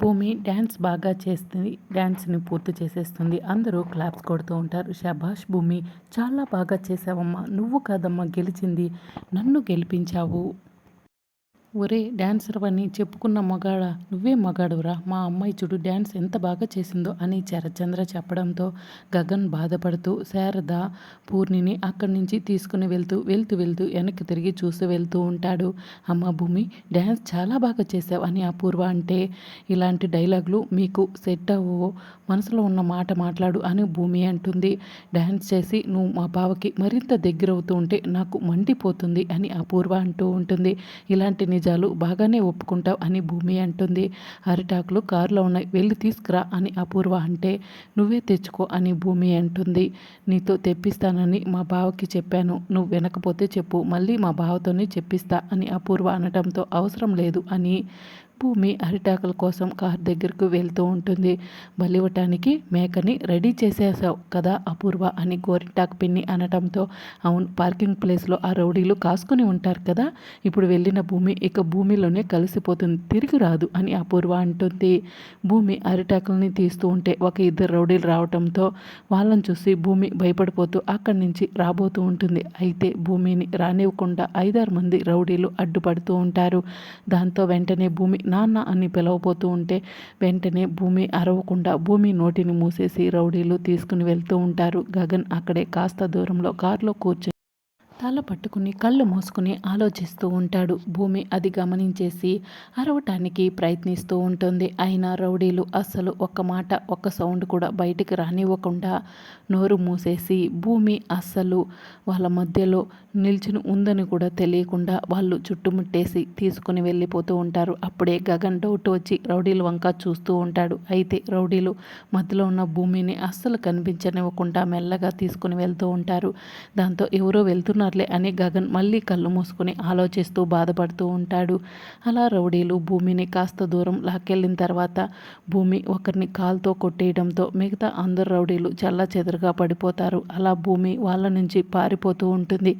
భూమి డ్యాన్స్ బాగా చేస్తుంది డ్యాన్స్ని పూర్తి చేసేస్తుంది. అందరూ క్లాప్స్ కొడుతూ ఉంటారు. షబాష్ భూమి చాలా బాగా చేసావమ్మా నువ్వు కాదమ్మా గెలిచింది. నన్ను గెలిపించావు. ఒరే డ్యాన్సర్ అని చెప్పుకున్న మగాడ? నువ్వే మగాడురా మా అమ్మాయి చూడు డ్యాన్స్ ఎంత బాగా చేసిందో అని చరచంద్ర చెప్పడంతో గగన్ బాధపడుతూ శారద పూర్ణిని అక్కడి నుంచి తీసుకుని వెళ్తూ వెళ్తూ వెళ్తూ వెనక్కి తిరిగి చూసి వెళ్తూ ఉంటాడు. అమ్మ భూమి డ్యాన్స్ చాలా బాగా చేసావు అని అపూర్వ అంటే ఇలాంటి డైలాగులు మీకు సెట్ అవ్వవు మనసులో ఉన్న మాట మాట్లాడు అని భూమి అంటుంది. డ్యాన్స్ చేసి నువ్వు మా బావకి మరింత దగ్గర అవుతూ ఉంటే నాకు మండిపోతుంది అని అపూర్వ అంటూ ఉంటుంది. ఇలాంటి నిజాలు బాగానే ఒప్పుకుంటావు అని భూమి అంటుంది. అరిటాకులు కారులో ఉన్నాయి. వెళ్ళి తీసుకురా అని అపూర్వ అంటే నువ్వే తెచ్చుకో అని భూమి అంటుంది. నీతో తెప్పిస్తానని మా బావకి చెప్పాను. నువ్వు వినకపోతే చెప్పు. మళ్ళీ మా బావతోనే చెప్పిస్తా అని అపూర్వ అనటంతో అవసరం లేదు అని భూమి అరిటాకుల కోసం కారు దగ్గరకు వెళ్తూ ఉంటుంది. బలివటానికి మేకని రెడీ చేసేసావు కదా అపూర్వ అని గోరింటాకు పిన్ని అనటంతో అవును పార్కింగ్ ప్లేస్లో ఆ రౌడీలు కాసుకుని ఉంటారు కదా. ఇప్పుడు వెళ్ళిన భూమి ఇక భూమిలోనే కలిసిపోతుంది. తిరిగి రాదు అని అపూర్వ అంటుంది. భూమి అరిటాకుల్ని తీస్తూ ఉంటే ఒక ఇద్దరు రౌడీలు రావటంతో వాళ్ళని చూసి భూమి భయపడిపోతూ అక్కడి నుంచి రాబోతూ ఉంటుంది. అయితే భూమిని రానివ్వకుండా ఐదారు మంది రౌడీలు అడ్డుపడుతూ ఉంటారు. దాంతో వెంటనే భూమి నాన్న అని పిలవబోతూ ఉంటే వెంటనే భూమి అరవకుండా భూమి నోటిని మూసేసి రౌడీలు తీసుకుని వెళ్తూ ఉంటారు. గగన్ అక్కడే కాస్త దూరంలో కారులో కూర్చొని తల పట్టుకుని కళ్ళు మూసుకుని ఆలోచిస్తూ ఉంటాడు. భూమి అది గమనించేసి అరవటానికి ప్రయత్నిస్తూ ఉంటుంది. అయినా రౌడీలు అస్సలు ఒక్క మాట ఒక్క సౌండ్ కూడా బయటికి రానివ్వకుండా నోరు మూసేసి భూమి అస్సలు వాళ్ళ మధ్యలో నిల్చుని ఉందని కూడా తెలియకుండా వాళ్ళు చుట్టుముట్టేసి తీసుకుని వెళ్ళిపోతూ ఉంటారు. అప్పుడే గగన్ డౌట్ వచ్చి రౌడీలు వంక చూస్తూ ఉంటాడు. అయితే రౌడీలు మధ్యలో ఉన్న భూమిని అస్సలు కనిపించనివ్వకుండా మెల్లగా తీసుకుని వెళ్తూ ఉంటారు. దాంతో ఎవరో వెళ్తున్నారు. ఉన్నారులే అని గగన్ మళ్ళీ కళ్ళు మూసుకుని ఆలోచిస్తూ బాధపడుతూ ఉంటాడు. అలా రౌడీలు భూమిని కాస్త దూరం లాక్కెళ్ళిన తర్వాత భూమి ఒకరిని కాల్తో కొట్టేయడంతో మిగతా అందరు రౌడీలు చల్ల చెదరుగా పడిపోతారు. అలా భూమి వాళ్ళ నుంచి పారిపోతూ ఉంటుంది.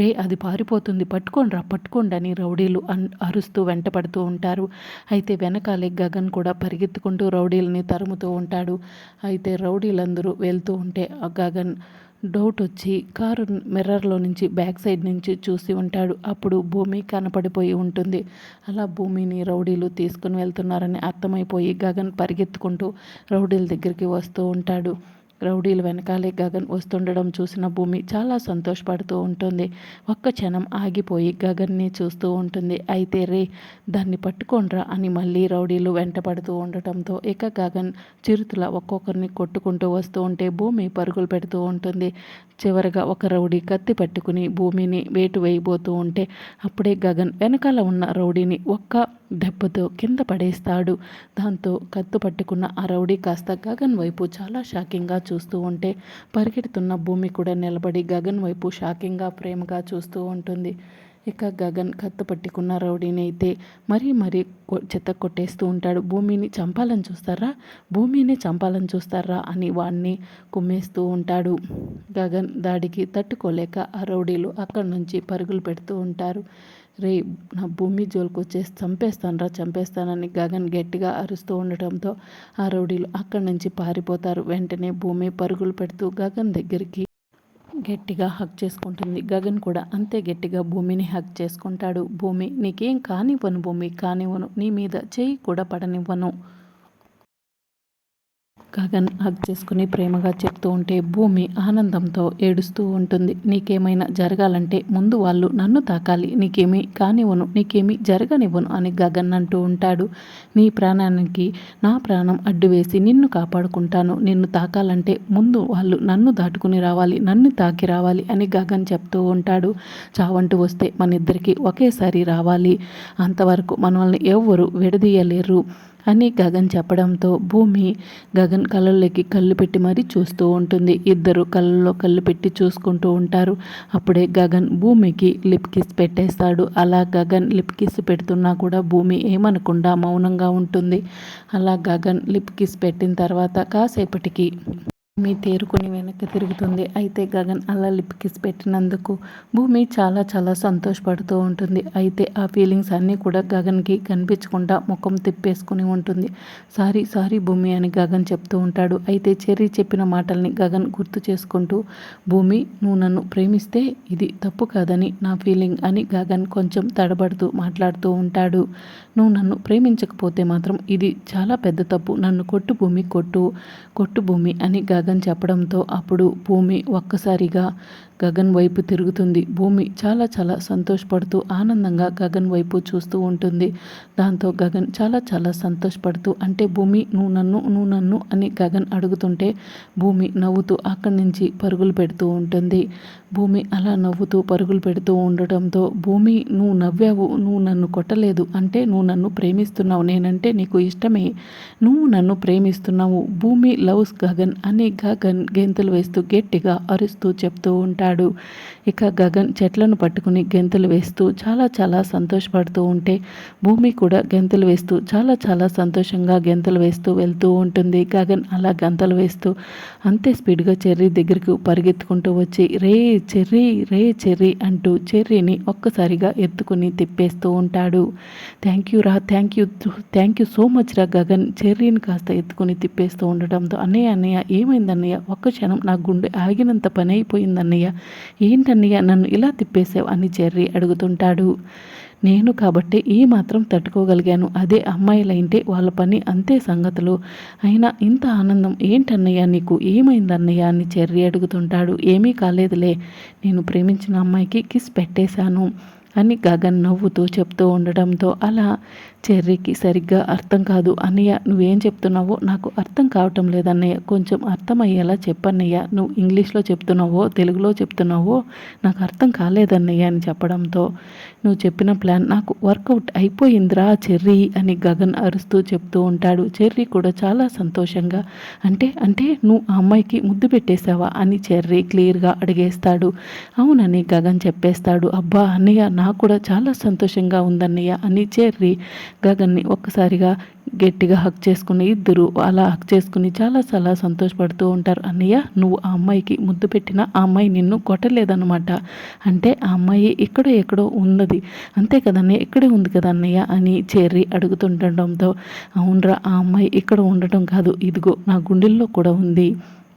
రే అది పారిపోతుంది. పట్టుకోండి రా పట్టుకోండి అని రౌడీలు అన్ అరుస్తూ వెంటపడుతూ ఉంటారు. అయితే వెనకాలే గగన్ కూడా పరిగెత్తుకుంటూ రౌడీలని తరుముతూ ఉంటాడు. అయితే రౌడీలందరూ వెళ్తూ ఉంటే గగన్ డౌట్ వచ్చి కారు మిర్రర్లో నుంచి బ్యాక్ సైడ్ నుంచి చూసి ఉంటాడు. అప్పుడు భూమి కనపడిపోయి ఉంటుంది. అలా భూమిని రౌడీలు తీసుకుని వెళ్తున్నారని అర్థమైపోయి గగన్ పరిగెత్తుకుంటూ రౌడీల దగ్గరికి వస్తూ ఉంటాడు. రౌడీలు వెనకాలే గగన్ వస్తుండడం చూసిన భూమి చాలా సంతోషపడుతూ ఉంటుంది. ఒక్క క్షణం ఆగిపోయి గగన్ని చూస్తూ ఉంటుంది. అయితే రే దాన్ని పట్టుకోండ్రా అని మళ్ళీ రౌడీలు వెంటపడుతూ ఉండటంతో ఇక గగన్ చిరుతుల ఒక్కొక్కరిని కొట్టుకుంటూ వస్తూ ఉంటే భూమి పరుగులు పెడుతూ ఉంటుంది. చివరగా ఒక రౌడీ కత్తి పట్టుకుని భూమిని వేటు వేయబోతూ ఉంటే అప్పుడే గగన్ వెనకాల ఉన్న రౌడీని ఒక్క దెబ్బతో కింద పడేస్తాడు. దాంతో కత్తు పట్టుకున్న ఆ రౌడీ కాస్త గగన్ వైపు చాలా షాకింగ్గా చూస్తూ ఉంటే పరిగెడుతున్న భూమి కూడా నిలబడి గగన్ వైపు షాకింగ్గా ప్రేమగా చూస్తూ ఉంటుంది. ఇక గగన్ కత్తు పట్టుకున్న రౌడీని అయితే మరీ మరీ చెత్త కొట్టేస్తూ ఉంటాడు. భూమిని చంపాలని చూస్తారా? భూమిని చంపాలని చూస్తారా? అని వాడిని కుమ్మేస్తూ ఉంటాడు. గగన్ దాడికి తట్టుకోలేక ఆ రౌడీలు అక్కడి నుంచి పరుగులు పెడుతూ ఉంటారు. రే నా భూమి జోలికి చంపేస్తానరా చంపేస్తానని గగన్ గట్టిగా అరుస్తూ ఉండటంతో ఆ రౌడీలు అక్కడి నుంచి పారిపోతారు. వెంటనే భూమి పరుగులు పెడుతూ గగన్ దగ్గరికి గట్టిగా హక్ చేసుకుంటుంది. గగన్ కూడా అంతే గట్టిగా భూమిని హక్ చేసుకుంటాడు. భూమి నీకేం కానివ్వను భూమి కానివ్వను. నీ మీద చేయి కూడా పడనివ్వను. గగన్ హగ్ చేసుకుని ప్రేమగా చెప్తూ ఉంటే భూమి ఆనందంతో ఏడుస్తూ ఉంటుంది. నీకేమైనా జరగాలంటే ముందు వాళ్ళు నన్ను తాకాలి. నీకేమీ కానివ్వను. నీకేమీ జరగనివ్వను అని గగన్ అంటూ ఉంటాడు. నీ ప్రాణానికి నా ప్రాణం అడ్డు వేసి నిన్ను కాపాడుకుంటాను. నిన్ను తాకాలంటే ముందు వాళ్ళు నన్ను దాటుకుని రావాలి. నన్ను తాకి రావాలి అని గగన్ చెప్తూ ఉంటాడు. చావంటూ వస్తే మన ఇద్దరికి ఒకేసారి రావాలి. అంతవరకు మనల్ని ఎవ్వరు విడదీయలేరు. అని గగన్ చెప్పడంతో భూమి గగన్ కళ్ళల్లోకి కళ్ళు పెట్టి మరీ చూస్తూ ఉంటుంది. ఇద్దరు కళ్ళల్లో కళ్ళు పెట్టి చూసుకుంటూ ఉంటారు. అప్పుడే గగన్ భూమికి లిప్ కిస్ పెట్టేస్తాడు. అలా గగన్ లిప్ కిస్ పెడుతున్నా కూడా భూమి ఏమనకుండా మౌనంగా ఉంటుంది. అలా గగన్ లిప్ కిస్ పెట్టిన తర్వాత కాసేపటికి భూమి తేరుకుని వెనక్కి తిరుగుతుంది. అయితే గగన్ అలా లిప్ కిస్ పెట్టినందుకు భూమి చాలా చాలా సంతోషపడుతూ ఉంటుంది. అయితే ఆ ఫీలింగ్స్ అన్నీ కూడా గగన్కి కనిపించకుండా ముఖం తిప్పేసుకుని ఉంటుంది. సారీ సారీ భూమి అని గగన్ చెప్తూ ఉంటాడు. అయితే చెర్రీ చెప్పిన మాటల్ని గగన్ గుర్తు చేసుకుంటూ భూమి నువ్వు నన్ను ప్రేమిస్తే ఇది తప్పు కాదని నా ఫీలింగ్ అని గగన్ కొంచెం తడబడుతూ మాట్లాడుతూ ఉంటాడు. నువ్వు నన్ను ప్రేమించకపోతే మాత్రం ఇది చాలా పెద్ద తప్పు. నన్ను కొట్టు భూమి కొట్టు కొట్టు భూమి అని గగన్ చెప్పడంతో అప్పుడు భూమి ఒక్కసారిగా గగన్ వైపు తిరుగుతుంది. భూమి చాలా చాలా సంతోషపడుతూ ఆనందంగా గగన్ వైపు చూస్తూ ఉంటుంది. దాంతో గగన్ చాలా చాలా సంతోషపడుతూ అంటే భూమి నువ్వు నన్ను నువ్వు నన్ను అని గగన్ అడుగుతుంటే భూమి నవ్వుతూ అక్కడి నుంచి పరుగులు పెడుతూ ఉంటుంది. భూమి అలా నవ్వుతూ పరుగులు పెడుతూ ఉండటంతో భూమి నువ్వు నవ్వావు నువ్వు నన్ను కొట్టలేదు. అంటే నువ్వు నన్ను ప్రేమిస్తున్నావు. నేనంటే నీకు ఇష్టమే. నువ్వు నన్ను ప్రేమిస్తున్నావు. భూమి లవ్స్ గగన్ అని గగన్ గెంతులు వేస్తూ గట్టిగా అరుస్తూ చెప్తూ ఉంటాడు. ఇక గగన్ చెట్లను పట్టుకుని గెంతులు వేస్తూ చాలా చాలా సంతోషపడుతూ ఉంటే భూమి కూడా గెంతులు వేస్తూ చాలా చాలా సంతోషంగా గెంతులు వేస్తూ వెళ్తూ ఉంటుంది. గగన్ అలా గంతలు వేస్తూ అంతే స్పీడ్గా చెర్రీ దగ్గరికి పరిగెత్తుకుంటూ వచ్చి రే చెర్రీ రే చెర్రీ అంటూ చెర్రీని ఒక్కసారిగా ఎత్తుకుని తిప్పేస్తూ ఉంటాడు. థ్యాంక్ యూ రా thank you thank you so much రా గగన్ చెర్రీని కాస్త ఎత్తుకుని తిప్పేస్తూ ఉండటంతో అన్నయ్య అన్నయ్య ఏమైందన్నయ్య ఒక్క క్షణం నా గుండె ఆగినంత పని అయిపోయిందన్నయ్య ఏంటన్నయ్య నన్ను ఇలా తిప్పేశావు? అని చెర్రీ అడుగుతుంటాడు. నేను కాబట్టి ఈ మాత్రం తట్టుకోగలిగాను. అదే అమ్మాయిలైంటే వాళ్ళ పని అంతే సంగతులు. అయినా ఇంత ఆనందం ఏంటన్నయ్య నీకు? ఏమైందన్నయ్య? అని చెర్రి అడుగుతుంటాడు. ఏమీ కాలేదులే. నేను ప్రేమించిన అమ్మాయికి కిస్ పెట్టేశాను అని గగన్ నవ్వుతూ చెప్తూ ఉండడంతో అలా చెర్రీకి సరిగ్గా అర్థం కాదు. అన్నయ్య నువ్వేం చెప్తున్నావో నాకు అర్థం కావటం లేదన్నయ్య. కొంచెం అర్థమయ్యేలా చెప్పన్నయ్య. నువ్వు ఇంగ్లీష్లో చెప్తున్నావో తెలుగులో చెప్తున్నావో నాకు అర్థం కాలేదన్నయ్య అని చెప్పడంతో నువ్వు చెప్పిన ప్లాన్ నాకు వర్కౌట్ అయిపోయిందిరా చెర్రీ అని గగన్ అరుస్తూ చెప్తూ ఉంటాడు. చెర్రీ కూడా చాలా సంతోషంగా అంటే అంటే నువ్వు ఆ అమ్మాయికి ముద్దు పెట్టేశావా? అని చెర్రీ క్లియర్గా అడిగేస్తాడు. అవునని గగన్ చెప్పేస్తాడు. అబ్బా అన్నయ్య నాకు కూడా చాలా సంతోషంగా ఉందన్నయ్య అని చెర్రీ గగన్ని ఒక్కసారిగా గట్టిగా హక్ చేసుకుని ఇద్దరు అలా హక్ చేసుకుని చాలా చాలా సంతోషపడుతూ ఉంటారు. అన్నయ్య నువ్వు ఆ అమ్మాయికి ముద్దు పెట్టిన ఆ అమ్మాయి నిన్ను కొట్టలేదన్నమాట. అంటే ఆ అమ్మాయి ఎక్కడో ఎక్కడో ఉన్నది. అంతే కదన్నయ్య ఇక్కడే ఉంది కదా అన్నయ్య? అని చేరి అడుగుతుండటంతో అవునరా ఆ అమ్మాయి ఇక్కడ ఉండటం కాదు. ఇదిగో నా గుండెల్లో కూడా ఉంది.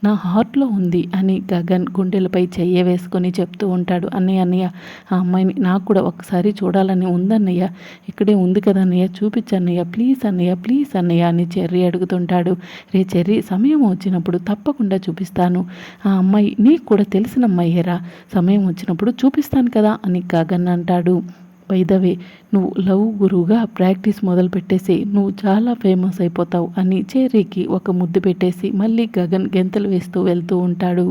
నా హార్ట్లో ఉంది అని గగన్ గుండెలపై చెయ్య వేసుకొని చెప్తూ ఉంటాడు. అన్నయ్య అన్నయ్య ఆ అమ్మాయిని నాకు కూడా ఒకసారి చూడాలని ఉందన్నయ్య. ఇక్కడే ఉంది కదా అన్నయ్య చూపించన్నయ్య ప్లీజ్ అన్నయ్య ప్లీజ్ అన్నయ్య అని చెర్రీ అడుగుతుంటాడు. రే చెర్రీ సమయం వచ్చినప్పుడు తప్పకుండా చూపిస్తాను. ఆ అమ్మాయి నీకు కూడా తెలిసిన అమ్మాయేరా సమయం వచ్చినప్పుడు చూపిస్తాను కదా అని గగన్ అంటాడు. వైదవే నువ్వు లవ్ గురువుగా ప్రాక్టీస్ మొదలు పెట్టేసి నువ్వు చాలా ఫేమస్ అయిపోతావు అని చేరీకి ఒక ముద్దు పెట్టేసి మళ్ళీ గగన్ గెంతలు వేస్తూ వెళ్తూ ఉంటాడు.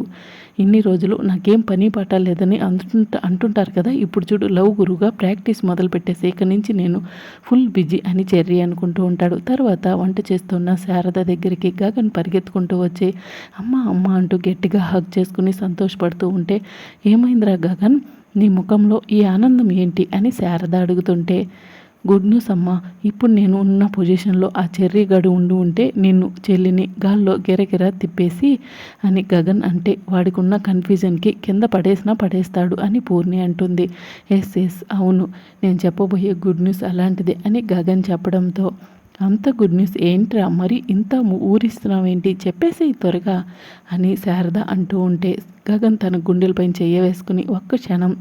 ఇన్ని రోజులు నాకేం పని పాట లేదని అంటుంట అంటుంటారు కదా ఇప్పుడు చూడు లవ్ గురువుగా ప్రాక్టీస్ మొదలు పెట్టేసి ఇక నుంచి నేను ఫుల్ బిజీ అని చెర్రీ అనుకుంటూ ఉంటాడు. తర్వాత వంట చేస్తున్న శారద దగ్గరికి గగన్ పరిగెత్తుకుంటూ వచ్చి అమ్మ అమ్మ అంటూ గట్టిగా హగ్ చేసుకుని సంతోషపడుతూ ఉంటే ఏమైందిరా గగన్? నీ ముఖంలో ఈ ఆనందం ఏంటి అని శారద అడుగుతుంటే గుడ్ న్యూస్ అమ్మా ఇప్పుడు నేను ఉన్న పొజిషన్లో ఆ చెర్రీ గడు ఉండి ఉంటే నిన్ను చెల్లిని గాల్లో గిరగిర తిప్పేసి అని గగన్ అంటే వాడికి ఉన్న కన్ఫ్యూజన్కి కింద పడేసినా పడేస్తాడు అని పూర్ణి అంటుంది. ఎస్ ఎస్ అవును నేను చెప్పబోయే గుడ్ న్యూస్ అలాంటిది అని గగన్ చెప్పడంతో అంత గుడ్ న్యూస్ ఏంట్రా? మరి ఇంత ఊరిస్తున్నావేంటి? చెప్పేసి త్వరగా అని శారద అంటూ ఉంటే గగన్ తన గుండెలపై చెయ్య వేసుకుని ఒక్క క్షణం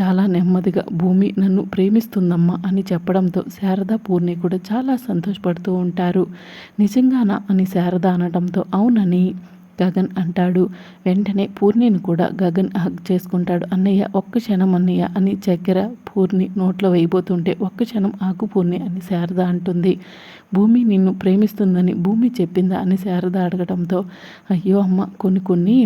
చాలా నెమ్మదిగా భూమి నన్ను ప్రేమిస్తుందమ్మా అని చెప్పడంతో శారద పూర్ణి కూడా చాలా సంతోషపడుతూ ఉంటారు. నిజంగానా? అని శారద అనడంతో అవునని. గగన్ అంటాడు. వెంటనే పూర్ణిని కూడా గగన్ హగ్ చేసుకుంటాడు. అన్నయ్య ఒక్క క్షణం అన్నయ్య అని చక్కెర పూర్ణి నోట్లో వేయబోతుంటే ఒక్క క్షణం ఆకు పూర్ణి అని శారద అంటుంది. భూమి నిన్ను ప్రేమిస్తుందని భూమి చెప్పిందా అని శారద అడగడంతో అయ్యో అమ్మ కొన్ని కొన్ని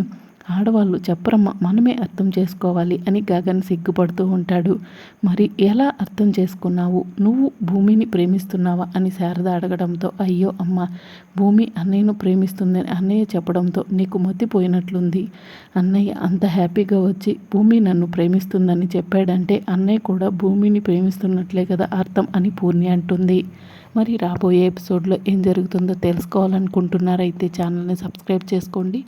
ఆడవాళ్ళు చెప్పరమ్మా మనమే అర్థం చేసుకోవాలి అని గగన్ సిగ్గుపడుతూ ఉంటాడు. మరి ఎలా అర్థం చేసుకున్నావు? నువ్వు భూమిని ప్రేమిస్తున్నావా? అని శారద అడగడంతో అయ్యో అమ్మ భూమి అన్నయ్యను ప్రేమిస్తుందని అన్నయ్య చెప్పడంతో నీకు మతిపోయినట్లుంది అన్నయ్య అంత హ్యాపీగా వచ్చి భూమి నన్ను ప్రేమిస్తుందని చెప్పాడంటే అన్నయ్య కూడా భూమిని ప్రేమిస్తున్నట్లే కదా అర్థం అని పూర్ణి అంటుంది. మరి రాబోయే ఎపిసోడ్లో ఏం జరుగుతుందో తెలుసుకోవాలనుకుంటున్నారైతే ఛానల్ని సబ్స్క్రైబ్ చేసుకోండి.